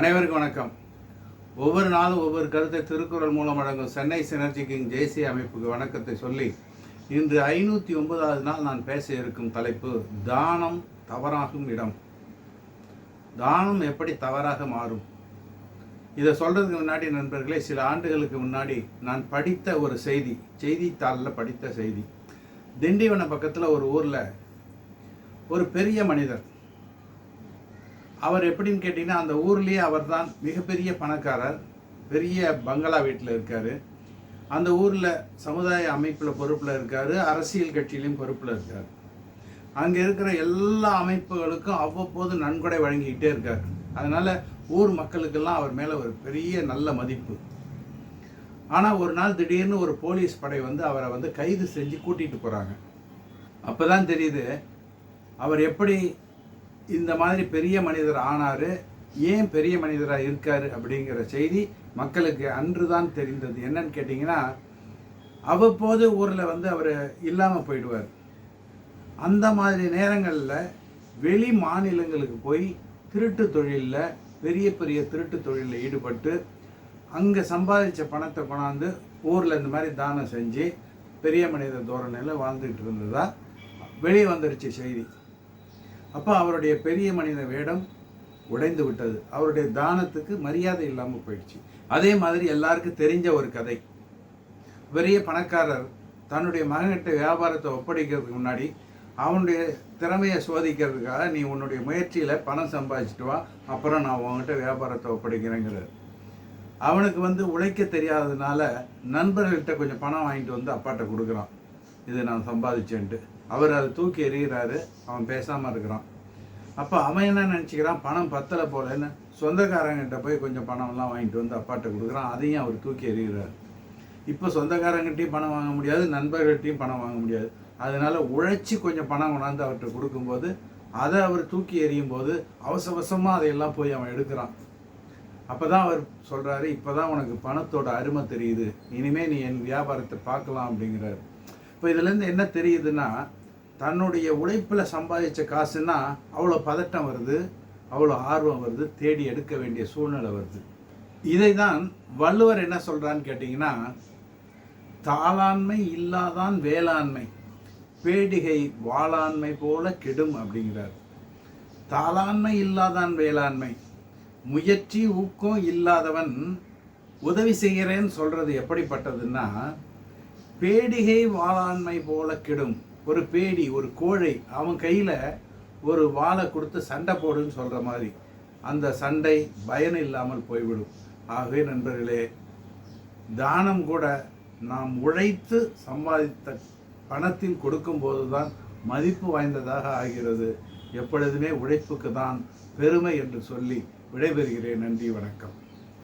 அனைவருக்கும் வணக்கம். ஒவ்வொரு நாளும் ஒவ்வொரு கருத்தை திருக்குறள் மூலம் வழங்கும் சென்னை சினர்ஜி கிங் தேசிய அமைப்புக்கு வணக்கத்தை சொல்லி இன்று ஐநூற்றி ஒன்பதாவது நாள் நான் பேச இருக்கும் தலைப்பு தானம் தவறாகும் இடம். தானம் எப்படி தவறாக மாறும்? இதை சொல்கிறதுக்கு முன்னாடி நண்பர்களே சில ஆண்டுகளுக்கு முன்னாடி நான் படித்த ஒரு செய்தி செய்தித்தாளில் படித்த செய்தி. திண்டிவனம் பக்கத்தில் ஒரு ஊரில் ஒரு பெரிய மனிதர் அவர் எப்படின்னு கேட்டிங்கன்னா அந்த ஊர்லேயே அவர் தான் மிகப்பெரிய பணக்காரர் பெரிய பங்களா வீட்டில் இருக்கார். அந்த ஊரில் சமுதாய அமைப்பில் பொறுப்பில் இருக்கார் அரசியல் கட்சியிலையும் பொறுப்பில் இருக்கார். அங்கே இருக்கிற எல்லா அமைப்புகளுக்கும் அவ்வப்போது நன்கொடை வழங்கிக்கிட்டே இருக்கார். அதனால் ஊர் மக்களுக்கெல்லாம் அவர் மேலே ஒரு பெரிய நல்ல மதிப்பு. ஆனால் ஒரு நாள் திடீர்னு ஒரு போலீஸ் படை வந்து அவரை வந்து கைது செஞ்சு கூட்டிகிட்டு போகிறாங்க அப்போ தான் தெரியுது அவர் எப்படி இந்த மாதிரி பெரிய மனிதர் ஆனார் ஏன் பெரிய மனிதராக இருக்கார் அப்படிங்கிற செய்தி மக்களுக்கு அன்று தான் தெரிந்தது. என்னன்னு கேட்டிங்கன்னா அவ்வப்போது ஊரில் வந்து அவர் இல்லாமல் போயிடுவார். அந்த மாதிரி நேரங்களில் வெளி மாநிலங்களுக்கு போய் திருட்டு தொழிலில் பெரிய பெரிய திருட்டு தொழிலில் ஈடுபட்டு அங்கே சம்பாதிச்ச பணத்தை கொண்டாந்து ஊரில் இந்த மாதிரி தானம் செஞ்சு பெரிய மனித தோரணையில் வாழ்ந்துக்கிட்டு இருந்ததா வெளியே வந்துருச்சு செய்தி. அப்போ அவருடைய பெரிய மனித வேடம் உடைந்து விட்டது. அவருடைய தானத்துக்கு மரியாதை இல்லாமல் போயிடுச்சு. அதே மாதிரி எல்லாருக்கும் தெரிஞ்ச ஒரு கதை. பெரிய பணக்காரர் தன்னுடைய மகன்கிட்ட வியாபாரத்தை ஒப்படைக்கிறதுக்கு முன்னாடி அவனுடைய திறமையை சோதிக்கிறதுக்காக நீ உன்னுடைய முயற்சியில் பணம் சம்பாதிச்சிட்டு வா அப்புறம் நான் உன்கிட்ட வியாபாரத்தை ஒப்படைக்கிறேங்கிறார். அவனுக்கு வந்து உழைக்க தெரியாததுனால நண்பர்கள்கிட்ட கொஞ்சம் பணம் வாங்கிட்டு வந்து அப்பாட்ட கொடுக்குறான். இது நான் சம்பாதிச்சேன்ட்டு. அவர் அதை தூக்கி எறிகிறாரு. அவன் பேசாமல் இருக்கிறான். அப்போ அவன் என்ன நினச்சிக்கிறான்? பணம் பத்தலை போலன்னு சொந்தக்காரங்கிட்ட போய் கொஞ்சம் பணம்லாம் வாங்கிட்டு வந்து அப்பாட்ட கொடுக்குறான். அதையும் அவர் தூக்கி எறிகிறார். இப்போ சொந்தக்காரங்கிட்டையும் பணம் வாங்க முடியாது நண்பர்கள்ட்டையும் பணம் வாங்க முடியாது. அதனால உழைச்சி கொஞ்சம் பணம் கொண்டாந்து அவர்கிட்ட கொடுக்கும்போது அதை அவர் தூக்கி எறியும் போது அவசர அவசரமாக அதையெல்லாம் போய் அவன் எடுக்கிறான். அப்போ தான் அவர் சொல்கிறாரு இப்போ தான் உனக்கு பணத்தோட அருமை தெரியுது. இனிமேல் நீ என் வியாபாரத்தை பார்க்கலாம் அப்படிங்கிறாரு. இப்போ இதுலேருந்து என்ன தெரியுதுன்னா தன்னுடைய உழைப்பில் சம்பாதிச்ச காசுன்னா அவ்வளோ பதட்டம் வருது அவ்வளோ ஆர்வம் வருது தேடி எடுக்க வேண்டிய சூழ்நிலை வருது. இதை தான் வள்ளுவர் என்ன சொல்கிறான்னு கேட்டிங்கன்னா தாளாண்மை இல்லாதான் வேளாண்மை பேடிகை வாளாண்மை போல கெடும் அப்படிங்கிறார். தாளாண்மை இல்லாதான் வேளாண்மை முயற்சி ஊக்கம் இல்லாதவன் உதவி செய்கிறேன்னு சொல்கிறது எப்படிப்பட்டதுன்னா பேடிகை வாளாண்மை போல கெடும். ஒரு பேடி ஒரு கோழை அவன் கையில் ஒரு வாளை கொடுத்து சண்டை போடுன்னு சொல்கிற மாதிரி. அந்த சண்டை பயன் இல்லாமல் போய்விடும். ஆகவே நண்பர்களே தானம் கூட நாம் உழைத்து சம்பாதித்த பணத்தில் கொடுக்கும்போது தான் மதிப்பு வாய்ந்ததாக ஆகிறது. எப்பொழுதுமே உழைப்புக்கு தான் பெருமை என்று சொல்லி விடைபெறுகிறேன். நன்றி வணக்கம்.